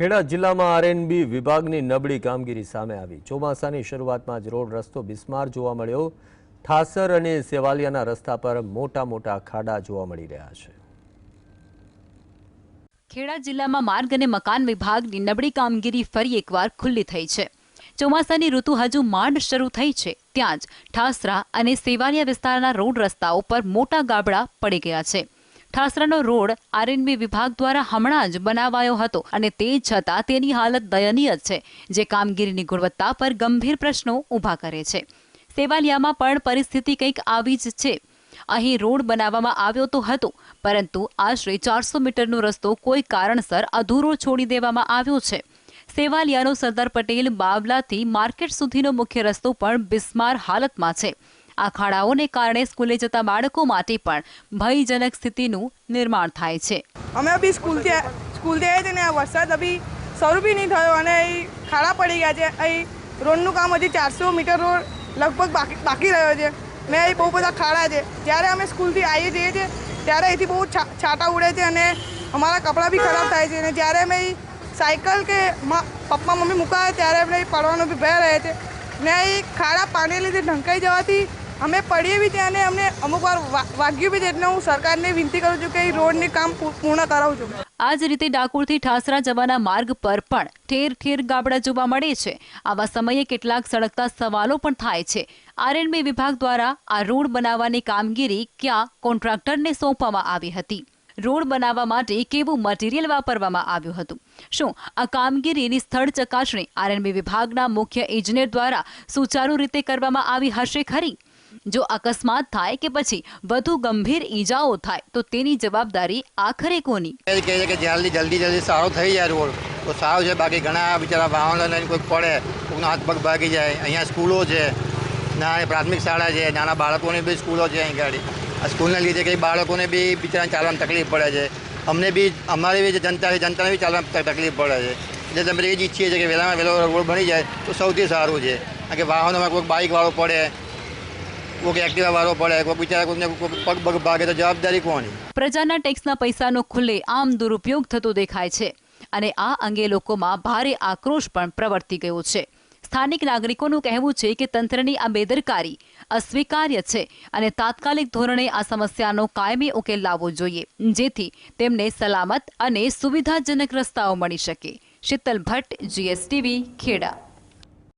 ખેડા જિલ્લામાં આરએનબી વિભાગની નબળી કામગીરી સામે આવી. ચોમાસાની શરૂઆતમાં જ રોડ રસ્તો બિસ્માર જોવા મળ્યો. ઠાસર અને સેવાલિયાના રસ્તા પર મોટા મોટા ખાડા જોવા મળી રહ્યા છે. ખેડા જિલ્લામાં માર્ગ અને મકાન વિભાગની નબળી કામગીરી ફરી એકવાર ખુલ્લી થઈ છે. ચોમાસાની ઋતુ હજુ માંડ શરૂ થઈ છે. ત્યાં જ ઠાસરા અને સેવાલિયા વિસ્તારના રોડ રસ્તાઓ પર મોટા ગાબડા પડી ગયા છે. ઠાસરાનો રોડ આરએનબી વિભાગ દ્વારા હમણાં જ બનાવાયો હતો અને તે છતાં તેની હાલત દયનીય છે, જે કામગીરીની ગુણવત્તા પર ગંભીર પ્રશ્નો ઊભા કરે છે. સેવાલિયામાં પણ પરિસ્થિતિ કંઈક આવી જ છે. અહીં રોડ બનાવવામાં આવ્યો તો હતો, પરંતુ આશરે ચારસો મીટરનો રસ્તો કોઈ કારણસર અધૂરો છોડી દેવામાં આવ્યો છે. સેવાલિયાનો સરદાર પટેલ બાવલાથી માર્કેટ સુધીનો મુખ્ય રસ્તો પણ બિસ્માર હાલતમાં છે. આ ખાડાઓને કારણે સ્કૂલે જતા બાળકો માટે પણ ભયજનક સ્થિતિનું નિર્માણ થાય છે. અમે અભી સ્કૂલથી સ્કૂલથી આવ્યા છે ને આ વરસાદ અભી શરૂ બી નહીં થયો અને અહીં ખાડા પડી ગયા છે. અહીં રોડનું કામ હજી ચારસો મીટર રોડ લગભગ બાકી બાકી રહ્યો છે. ને અહીં બહુ બધા ખાડા છે. જ્યારે અમે સ્કૂલથી આવીએ જઈએ છીએ, ત્યારે અહીંથી બહુ છાંટા ઉડે છે અને અમારા કપડાં બી ખરાબ થાય છે. અને જ્યારે અમે સાયકલ કે મા- પપ્પા, મમ્મી મુકાવે ત્યારે અહીં પડવાનો બી ભય રહે છે. ને અહીં ખાડા પાણી લીધે ઢંકાઈ જવાથી અમે પડીએ બી ત્યાં અને અમને અમુક વાર વાગ્યું બી એટલે હું સરકારને વિનંતી કરું છું કે એ રોડની કામ પૂર્ણ કરાવું છું. આ જ રીતે ડાકોરથી ઠાસરા જવાના માર્ગ પર પણ ઠેર ઠેર ગાબડા જોવા મળે છે. આવા સમયે કેટલાક સળગતા સવાલો પણ થાય છે. આરએનબી વિભાગ દ્વારા આ રોડ બનાવવાની કામગીરી ક્યાં કોન્ટ્રાક્ટરને સોંપવામાં આવી હતી? રોડ બનાવવા માટે કેવું મટીરિયલ વાપરવામાં આવ્યું હતું? શું આ કામગીરીની સ્થળ ચકાસણી આરએનબી વિભાગના મુખ્ય ઇજનેર દ્વારા સુચારુ રીતે કરવામાં આવી હશે ખરી? જો અકસ્માત થાય કે પછી વધુ ગંભીર ઈજાઓ થાય, તો તેની જવાબદારી આખરે કોની? કહે છે કે જલ્દી જલ્દી જલ્દી સારો થઈ જાય રોડ, તો સારો છે. બાકી ઘણા બિચારા વાહનો લઈને કોઈ પડે કોઈનો હાથ પગ ભાગી જાય. અહીંયા સ્કૂલો છે નાની પ્રાથમિક શાળા છે, નાના બાળકોની બી સ્કૂલો છે અહીં ગાડી. આ સ્કૂલને લીધે કંઈ બાળકોને બી બિચારાને ચાલવામાં તકલીફ પડે છે. અમને બી, અમારી બી જનતા જનતાને બી ચાલવામાં તકલીફ પડે છે. એટલે તમે એ જ ઈચ્છીએ છીએ કે વહેલામાં વહેલો રોડ બની જાય, તો સૌથી સારું છે. કારણ કે વાહનોમાં કોઈ બાઇકવાળો પડે પ્રજાના ટેક્સના પૈસાનો ખુલ્લે આમ દુરુપયોગ થતો દેખાય છે. અને આ અંગે લોકોમાં ભારે આક્રોશ પણ પ્રવર્તી ગયો છે. સ્થાનિક નાગરિકોનું કહેવું છે કે તંત્રની આ બેદરકારી અસ્વીકાર્ય છે અને તાત્કાલિક ધોરણે આ સમસ્યાનો કાયમી ઉકેલ લાવવો જોઈએ, જેથી તેમને સલામત અને સુવિધાજનક રસ્તાઓ મળી શકે. શીતલ ભટ્ટ જીએસટીવી ખેડા.